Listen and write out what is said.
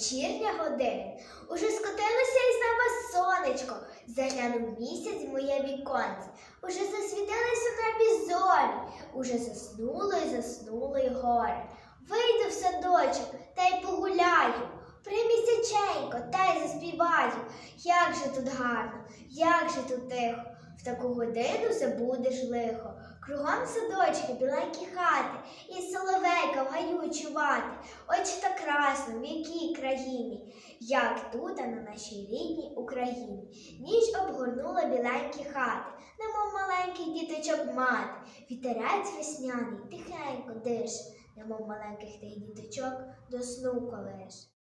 вечірня година. Уже скотилося із неба сонечко, заглянув місяць в моє віконце, уже засвітилися на небі зорі, уже заснуло і заснуло й горе. Вийду в садочок та й погуляю. Примісяченько, та й заспіваю. Як же тут гарно, як же тут тихо. В таку годину забудеш лихо. Кругом садочки, біленькі хати, і соловейка в гаю чувати. Очі так красно, м'які країні, як тут, на нашій рідній Україні. Ніч обгорнула біленькі хати, немов маленьких діточок мати. Вітерець весняний, тихенько диш, немов маленьких тих діточок до сну колиш.